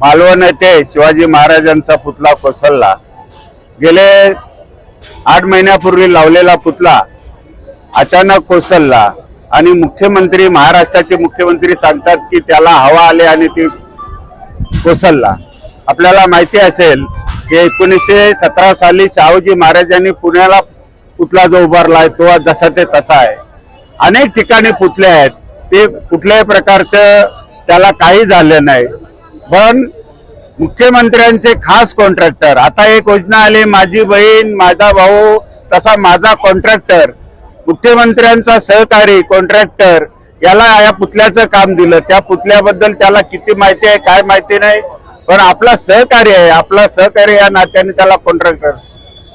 मालवण येथे शिवाजी महाराजांचा पुतळा कोसळला. गेले आठ महिन्यापूर्वी लावलेला पुतळा अचानक कोसळला आणि मुख्यमंत्री महाराष्ट्राचे मुख्यमंत्री सांगतात की त्याला हवा आले आणि ती कोसळला. आपल्याला माहिती असेल की एकोणीसशे सतरा साली शाहूजी महाराजांनी पुण्याला पुतला जो उभारला आहे तो जसा ते तसा आहे. अनेक ठिकाणी पुतले आहेत. ते कुठल्याही प्रकारचं त्याला काही झालं नाही. पण मुख्यमंत्र्यांचे खास कॉन्ट्रॅक्टर आता एक योजना आली माझी बहीण माझा भाऊ तसा माझा कॉन्ट्रॅक्टर मुख्यमंत्र्यांचा सहकारी कॉन्ट्रॅक्टर याला या पुतल्याचं काम दिलं. त्या पुतल्याबद्दल त्याला किती माहिती आहे काय माहिती नाही पण आपला सहकार्य आहे. आपला सहकार्य या नात्याने त्याला कॉन्ट्रॅक्टर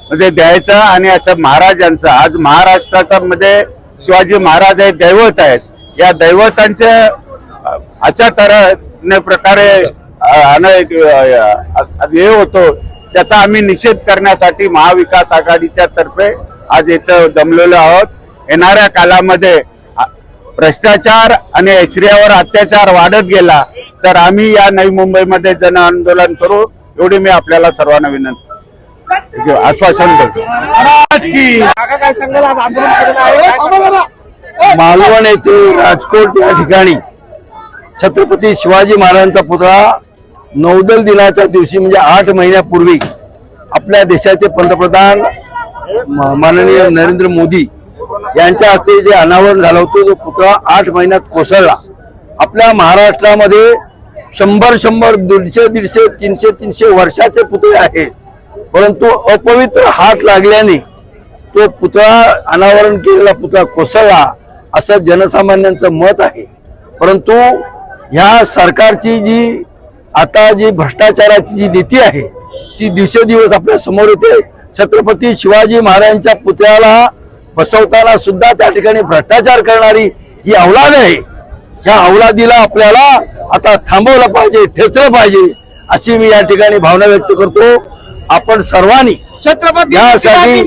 म्हणजे द्यायचं आणि असं महाराजांचं आज महाराष्ट्राचा मध्ये शिवाजी महाराज हे दैवत आहेत. या दैवतांच्या अशा तऱ्हेने प्रकारे अनेक, हे होतो. त्याचा आम्ही निषेध करण्यासाठी महाविकास आघाडीच्या तर्फे आज इथं जमलेलो आहोत. येणाऱ्या कालामध्ये भ्रष्टाचार आणि स्त्रियावर अत्याचार वाढत गेला तर आम्ही या नवी मुंबईमध्ये जन आंदोलन करू. एवढी मी आपल्याला सर्वांना विनंती. आश्वासन आहे? मालवण येथे राजकोट या ठिकाणी छत्रपती शिवाजी महाराजांचा पुतळा नौदल दिनाच्या दिवशी म्हणजे आठ महिन्यापूर्वी आपल्या देशाचे पंतप्रधान म- माननीय नरेंद्र मोदी यांच्या हस्ते जे अनावरण झालं होतं तो पुतळा आठ महिन्यात कोसळला. आपल्या महाराष्ट्रामध्ये शंभर शंभर दीडशे दीडशे तीनशे तीनशे वर्षाचे पुतळे आहेत. परंतु अपवित्र हात लागल्याने तो पुतळा अनावरण केलेला पुतळा कोसळला असं जनसामान्यांचं मत आहे. परंतु ह्या सरकारची जी आता जी भ्रष्टाचाराची जी नीती आहे ती दिवसेदिवस आपल्यासमोर येते. छत्रपती शिवाजी महाराजांच्या पुतळ्याला बसवताना सुद्धा त्या ठिकाणी भ्रष्टाचार करणारी ही अवलाद आहे. ह्या अवलादीला आपल्याला आता थांबवलं पाहिजे ठेचलं पाहिजे अशी मी या ठिकाणी भावना व्यक्त करतो. आपण सर्वांनी छत्रपती यासाठी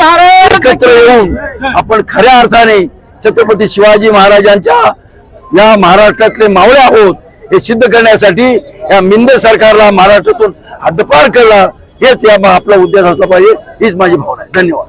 एकत्र येऊन आपण खऱ्या अर्थाने छत्रपती शिवाजी महाराजांच्या या महाराष्ट्रातले मावळे आहोत. हे सिद्ध करण्यासाठी या मिंद सरकारला महाराष्ट्रातून हद्दपार करणं हेच या आपला उद्देश असला पाहिजे हीच माझी भावना आहे. धन्यवाद.